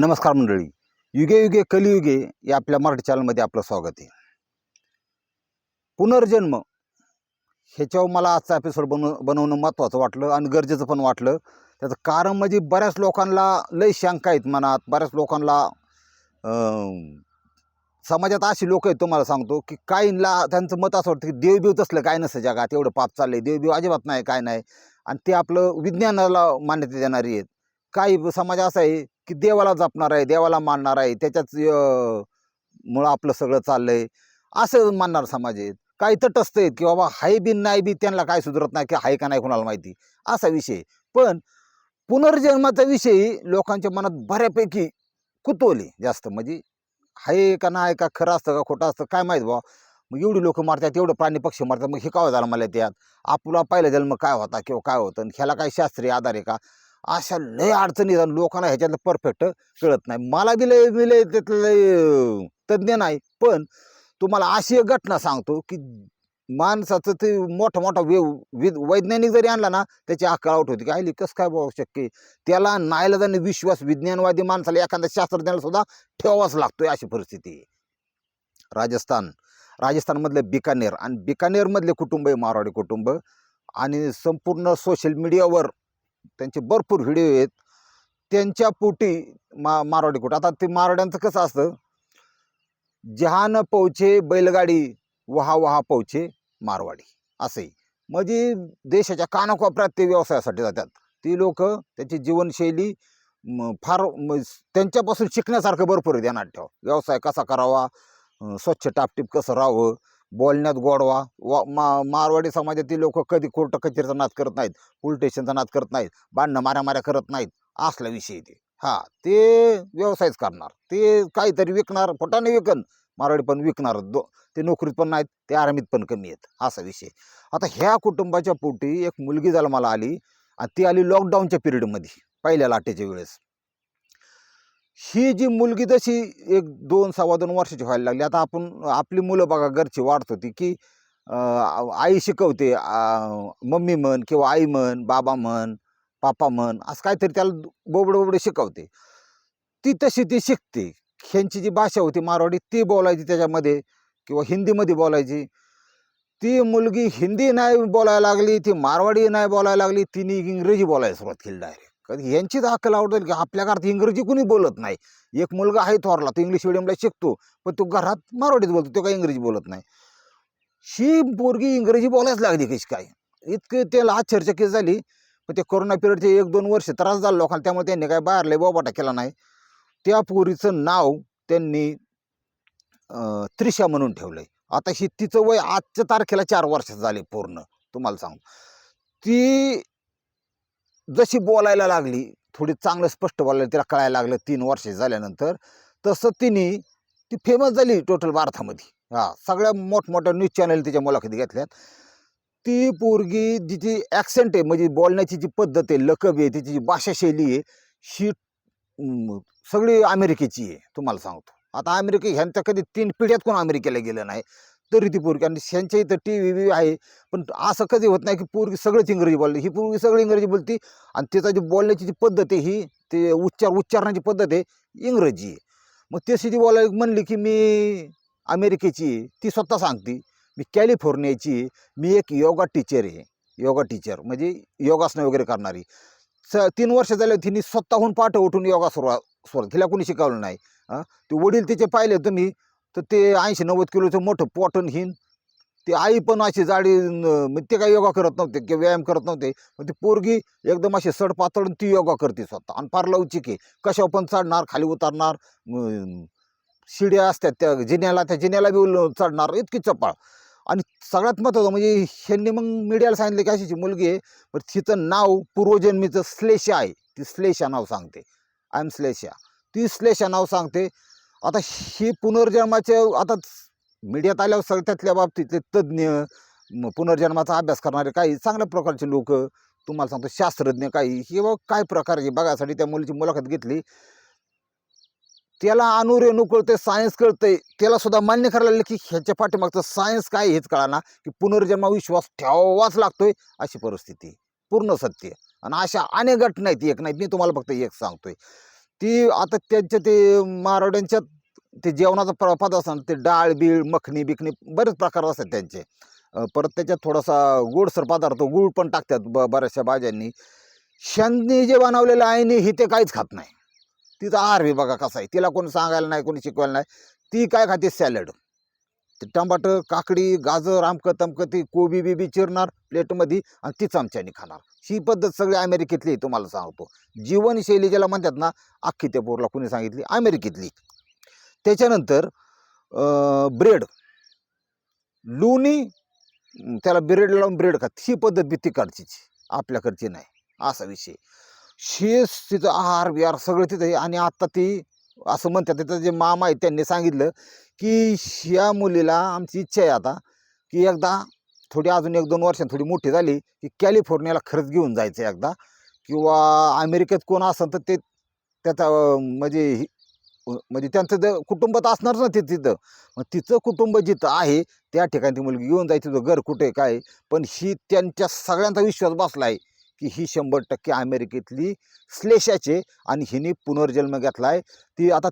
नमस्कार मंडळी. युगे युगे कलियुगे या आपल्या मराठी चॅनलमध्ये आपलं स्वागत आहे. पुनर्जन्म ह्याच्यावर मला आजचा एपिसोड बनव बनवणं महत्त्वाचं वाटलं आणि गरजेचं पण वाटलं. त्याचं कारण म्हणजे बऱ्याच लोकांना लय शंका आहेत मनात. बऱ्याच लोकांना समाजात अशी लोक आहेत तुम्हाला सांगतो की काहींना त्यांचं मत असं वाटतं की देवबीव तसलं काय नसतं जगात. एवढं पाप आहे देवबीव अजिबात नाही काय नाही. आणि ते आपलं विज्ञानाला मान्यता देणारी आहेत. काही समाज असा आहे की देवाला जपणार आहे देवाला मानणार आहे त्याच्याच मुळं आपलं सगळं चाललंय. असं मानणार समाज आहेत काही तटस्थ आहेत की बाबा हाय बी नाही बी त्यांना काय सुधरत नाही की हाय का नाही कोणाला माहिती? असा विषय पण पुनर्जन्माचा विषयी लोकांच्या मनात बऱ्यापैकी कुतवली जास्त. म्हणजे हाय का नाही का खरं असतं का खोटं असतं काय माहीत बा मग एवढी लोक मारतात एवढं प्राणी पक्षी मारतात मग हे काय झालं मला त्यात? आपला पहिला जन्म काय होता किंवा काय होतं? आणि ह्याला काही शास्त्रीय आधार आहे का? अशा लय अडचणी लोकांना ह्याच्यातलं परफेक्ट कळत नाही. मला बी लय मी लय त्यातलं तज्ज्ञ नाही. पण तुम्हाला अशी एक घटना सांगतो की माणसाचं ते मोठा मोठा वे वि वैज्ञानिक जरी आणला ना त्याची आकळावट आउट होती. की आली कसं काय बघू शक्य त्याला नायला नाईलाजाने विश्वास विज्ञानवादी माणसाला एखाद्या शास्त्रज्ञाला सुद्धा ठेवावाच लागतोय अशी परिस्थिती राजस्थान. राजस्थानमधले बिकानेर आणि बिकानेरमधले कुटुंब आहे मारवाडी कुटुंब. आणि संपूर्ण सोशल मीडियावर त्यांचे भरपूर व्हिडिओ आहेत. त्यांच्या पोटी मा मारवाडी कुठं? आता ते मारवाड्यांचं कसं असतं? जहान पोचे बैलगाडी वहा वहा पोचे मारवाडी. असंही. म्हणजे देशाच्या कानाकोपऱ्यात ते व्यवसायासाठी जातात. ती लोक त्यांची जीवनशैली फार म, त्यांच्यापासून शिकण्यासारखं भरपूर आहे. ध्यानात ठेवा. व्यवसाय कसा करावा? स्वच्छ टापटीप कसं राहावं? बोलण्यात गोडवा. वा मा मारवाडी समाजातील लोक कधी कोर्ट कचेरीचा नाद करत नाहीत पोलीस स्टेशनचा नाद करत नाहीत भांडणं माऱ्या करत नाहीत असला विषय ते. हा ते व्यवसायच करणार. ते काहीतरी विकणार फटाने विकन. मारवाडी पण विकणार दो ते नोकरीत पण नाहीत ते आरामीत पण कमी आहेत असा विषय आता ह्या कुटुंबाच्या पोटी एक मुलगी जन्माला आली आणि ती आली लॉकडाऊनच्या पिरियडमध्ये पहिल्या लाटेच्या वेळेस. ही जी मुलगी तशी एक दोन सव्वा दोन वर्षाची व्हायला लागली आता आपण आपली मुलं बघा घरची वाढत होती की आई शिकवते मम्मी म्हण किंवा आई म्हण बाबा म्हण पापा म्हण असं काहीतरी त्याला बोबडे बोबडे शिकवते. ती तशी ती शिकते. ह्यांची जी भाषा होती मारवाडी ती बोलायची त्याच्यामध्ये किंवा हिंदीमध्ये बोलायची. ती मुलगी हिंदी नाही बोलायला लागली ती मारवाडी नाही बोलायला लागली तिने इंग्रजी बोलायला सुरुवात केली डायरेक्ट कधी यांचीच अक्कल आवडेल की आपल्या घरात इंग्रजी कुणी बोलत नाही. एक मुलगा आहे थोरला तो इंग्लिश मिडियमला शिकतो पण तो घरात मारवाडीत बोलतो तो काही इंग्रजी बोलत नाही. ही पोरगी इंग्रजी बोलायच लागली कशी काय? इतके त्याला आश्चर्यचकित झाली. पण ते कोरोना पिरियडचे एक दोन वर्ष त्रास झाला लोकांना त्यामुळे त्यांनी काय बाहेर लय बोबाटा केला नाही. त्या पोरीचं नाव त्यांनी त्रिशा म्हणून ठेवलंय. आता ही तिचं वय आजच्या तारखेला चार वर्ष झाले पूर्ण तुम्हाला सांगू. ती जशी बोलायला लागली थोडी चांगलं स्पष्ट बोलायला तिला कळायला लागलं तीन वर्ष झाल्यानंतर तसं तिने ती फेमस झाली टोटल भारतामध्ये. हां सगळ्या मोठमोठ्या न्यूज चॅनल तिच्या मुलाखती घेतल्यात. ती पोरगी जिची ॲक्सेंट आहे म्हणजे बोलण्याची जी पद्धत आहे लकब आहे तिची जी भाषाशैली आहे ही सगळी अमेरिकेची आहे तुम्हाला सांगतो. आता अमेरिके ह्यांच्या कधी तीन पिढ्यात कोण अमेरिकेला गेलं नाही? तरी ती पोरगी. आणि त्यांच्या इथं टी व्ही व्ही आहे. पण असं कधी होत नाही की पोरगी सगळंच इंग्रजी बोलली. ही पोरगी सगळी इंग्रजी बोलते. आणि तिचा जी बोलण्याची जी पद्धत आहे ही ते उच्चार उच्चारण्याची पद्धत आहे इंग्रजी. आहे मग तशी ती बोलायला म्हणली की मी अमेरिकेची ती स्वतः सांगते मी कॅलिफोर्नियाची आहे. मी एक योगा टीचर आहे. योगा टीचर म्हणजे योगासनं वगैरे करणारी. स तीन वर्ष झाले तिने स्वतःहून पाठ उठून योगा सुरुवात सुरुवात तिला कोणी शिकवलं नाही. ते वडील तिचे पाहिले तुम्ही तर ते ऐंशी नव्वद किलोचं मोठं पॉटन हिन. ते आई पण अशी जाडी मग ते काही योगा करत नव्हते किंवा व्यायाम करत नव्हते. मग ती पोरगी एकदम अशी सड पातळून ती योगा करते स्वतः. आणि फार लवचिक आहे. कशावर पण चढणार खाली उतरणार शिड्या असतात त्या जिन्याला त्या जिन्याला बी उल- चढणार इतकी चपाळ. आणि सगळ्यात महत्त्वाचं म्हणजे ह्यांनी मग मीडियाला सांगितलं की अशीची मुलगी आहे पण तिचं नाव पूर्वजन्मीचं श्लेषा आहे. ती श्लेषा नाव सांगते. आय एम श्लेषा ती श्लेषा नाव सांगते. आता ही पुनर्जन्माचे आता मीडियात आल्यावर सगळ्यातल्या बाबतीतले तज्ज्ञ पुनर्जन्माचा अभ्यास करणारे काही चांगल्या प्रकारचे लोक तुम्हाला सांगतो शास्त्रज्ञ काही हे बघ काय प्रकार आहे बघायसाठी त्या मुलीची मुलाखत घेतली. त्याला अनुरेणू कळते सायन्स कळतंय. त्याला सुद्धा मान्य करायला लागलं की ह्याच्या पाठीमागचं सायन्स काय हेच कळाना की पुनर्जन्मा विश्वास ठेवावाच लागतोय अशी परिस्थिती पूर्ण सत्य आणि अशा अनेक घटना आहेत एक नाहीत. मी तुम्हाला फक्त एक सांगतोय. ती आता त्यांच्या ते मारवाड्यांच्या ते जेवणाचा प्र पदार्थ असतात ते डाळ बीळ मखणी बिखणी बरेच प्रकार असतात त्यांचे. परत त्याच्यात थोडासा गोडसर पदार्थ गुळ पण टाकतात ब बऱ्याचशा भाज्यांनी. शंनी जे बनवलेलं आहे नी हे ते काहीच खात नाही. तिचा आहार विभागा कसा आहे. तिला कोणी सांगायला नाही कोणी शिकवायला नाही. ती काय खाते? सॅलड. ते टमाटर काकडी गाजर आमकं तमकं ती कोबी बिबी चिरणार प्लेटमध्ये आणि तीच आमच्याने खाणार. ही पद्धत सगळी अमेरिकेतली तुम्हाला सांगतो. जीवनशैली ज्याला म्हणतात ना अख्खी त्या पोरला कोणी सांगितली? अमेरिकेतली. त्याच्यानंतर ब्रेड. लोणी त्याला ब्रेड लावून ब्रेड खात ही पद्धत बी तिकडचीची आपल्याकडची नाही. असा विषय शेष तिचं आहार बिहार सगळं तिथं आहे. आणि आत्ता ती असं म्हणतात तिथं जे मामा आहेत त्यांनी सांगितलं की ह्या मुलीला आमची इच्छा आहे आता की एकदा थोडी अजून एक दोन वर्षांनी थोडी मोठी झाली की कॅलिफोर्नियाला खरंच घेऊन जायचं एकदा. किंवा अमेरिकेत कोण असेल तर ते त्याचा म्हणजे म्हणजे त्यांचं जर कुटुंबात असणारच ना ते तिथं. मग तिचं कुटुंब जिथं आहे त्या ठिकाणी ती मुलगी घेऊन जायची तिथं घर कुठे काय पण ही त्यांच्या सगळ्यांचा विश्वास बसला आहे की ही शंभर टक्के अमेरिकेतली श्लेषाचे आणि हिने पुनर्जन्म घेतला आहे ती आता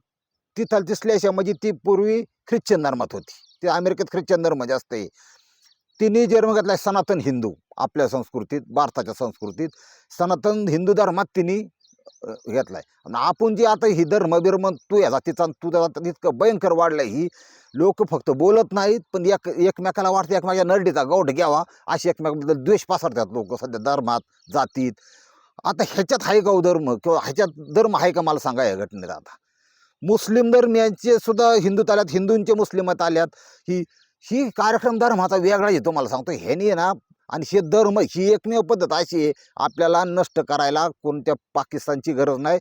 तिथं श्लेषा म्हणजे ती पूर्वी ख्रिश्चन धर्मात होती. ते अमेरिकेत ख्रिश्चन धर्म जास्त आहे. तिने जन्म घेतला आहे सनातन हिंदू आपल्या संस्कृतीत भारताच्या संस्कृतीत. सनातन हिंदू धर्मात तिने घेतलाय. आणि आपण जे आता ही धर्म बिर्म तू या जातीचा तुझा जात इतकं भयंकर वाढलं ही लोक फक्त बोलत नाहीत पण एक एकमेकाला वाटतं एकमेकाच्या नरडीचा गौठ घ्यावा अशी एकमेकाबद्दल द्वेष पसरतात लोक सध्या धर्मात जातीत. आता ह्याच्यात आहे का हो धर्म? किंवा ह्याच्यात धर्म आहे का? मला सांगा या घटनेत आता. मुस्लिम धर्मियांचे सुद्धा हिंदूत आल्यात हिंदूंचे मुस्लिमात आल्यात. ही ही कार्यक्रम धर्माचा वेगळा येतो तुम्हाला सांगतो. ह्यानी आहे ना आणि हे धर्म ही एकमेव पद्धत अशी आहे आपल्याला नष्ट करायला कोणत्या पाकिस्तानची गरज नाही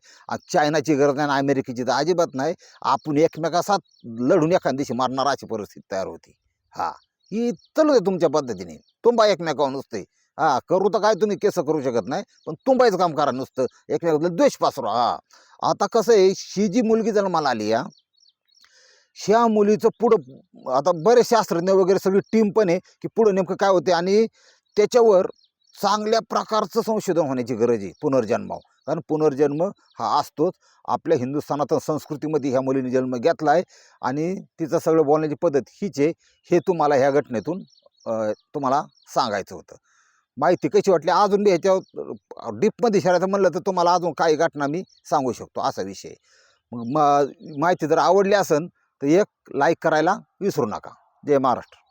चायनाची गरज नाही आणि अमेरिकेची तर अजिबात नाही. आपण एकमेकासात लढून एखाद्याशी दिवशी मारणार अशी परिस्थिती तयार होती. हा ही चालू आहे तुमच्या पद्धतीने. तुंबा एकमेकावर नुसते हा करू तर काय तुम्ही? केस करू शकत नाही. पण तुंबायचं काम करा नुसतं. एकमेकातलं द्वेष पासरा हा. आता कसं आहे ही जी मुलगी जन्माला आली या ह्या मुलीचं पुढं आता बरेच शास्त्रज्ञ वगैरे सगळी टीम पण आहे की पुढं नेमकं काय होते आणि त्याच्यावर चांगल्या प्रकारचं संशोधन होण्याची गरज आहे पुनर्जन्माव कारण पुनर्जन्म हा असतोच. आपल्या हिंदू सनातन संस्कृतीमध्ये ह्या मुलीने जन्म घेतला आहे आणि तिचं सगळं बोलण्याची पद्धत हीच आहे. हे तुम्हाला ह्या घटनेतून तुम्हाला सांगायचं होतं. माहिती कशी वाटली? अजून मी ह्याच्यावर डीपमध्ये शिरायचं म्हणलं तर तुम्हाला अजून काही घटना मी सांगू शकतो असा विषय मग माहिती जर आवडली असेल तर एक लाईक करायला विसरू नका. जय महाराष्ट्र.